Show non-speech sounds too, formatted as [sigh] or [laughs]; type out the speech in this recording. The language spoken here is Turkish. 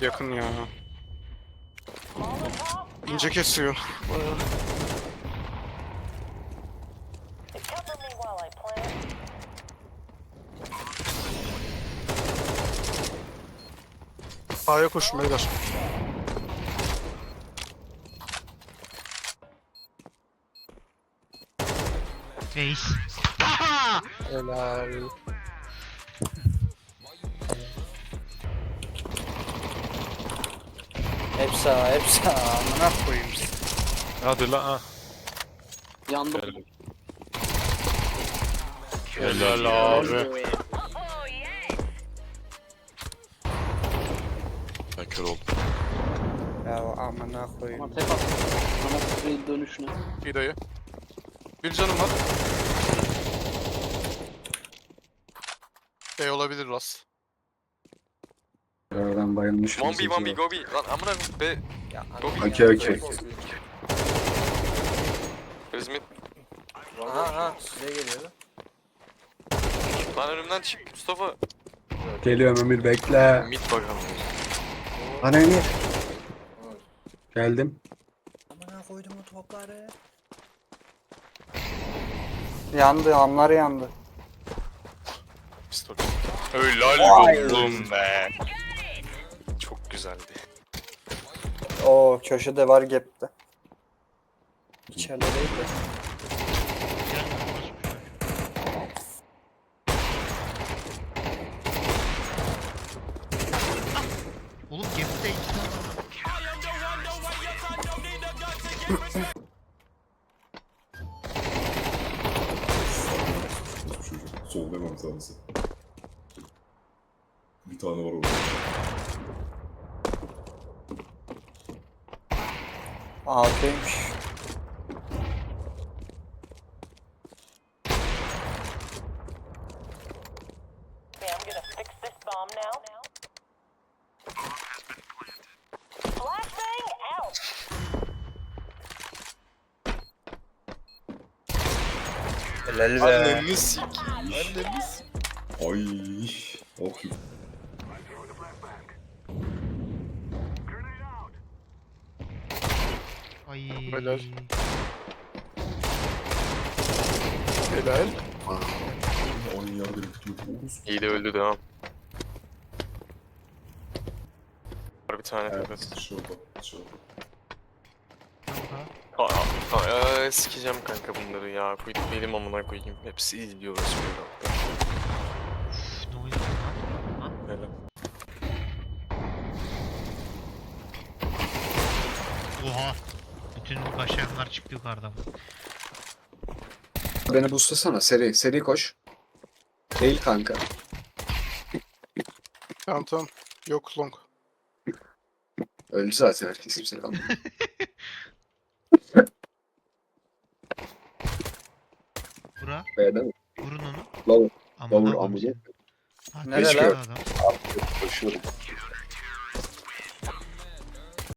Yakın ya. İnce kesiyor. Bayağı. A'ya koşun beyler. Ace. Aha! Helal. Hepsi A, hepsi A. Amına koyayım. Hadi la ha. Yandım. Helal. Helal abi. Oh! Ben kör oldum. Ya amına Ama koyayım. tek attım. Bana sprey dönüşüne. İyi dayı. Bir canım var. B olabilir Ras. Oradan bayılmış. One B, one B, go B. Lan amına koyayım B. Go B. Okey okey. Mid? Aha aha size geliyordu. Lan önümden çık Mustafa. Geliyorum Ömür bekle. Mid bakalım. Bana Emir. Geldim. Amına koydum o topları. Yandı, hamlar yandı. Pistol. Helal oldum be. Güzeldi. Oo köşede var gap'te. İçeride değil de. Oğlum gemide iki tane var. Çocuk. Sol demem tanesi. Bir tane var orada. Out! Helal be. Annemi sik. Annemi sik. Ay. Oh. Ay. Helal. Helal. Aynı yerde. İyi de öldü devam. Var bir tane evet. Dışarıda. Kanka. Aa, sikeceğim kanka bunları ya. Koydum benim amına koyayım. Hepsi izliyor böyle hatta. Ne lan? Oha. Bütün başlayanlar çıktı yukarıdan. Beni boostlasana seri. Seri koş. Değil kanka. Tamam tamam. Yok long. Öldü zaten herkes kimse kalmadı. [laughs] Bura. B'den mi? Vurun onu. Lavur. Amına Lavur koyayım amına. seni. Ah, Nerede geçiyor lan? adam. Koşuyorum.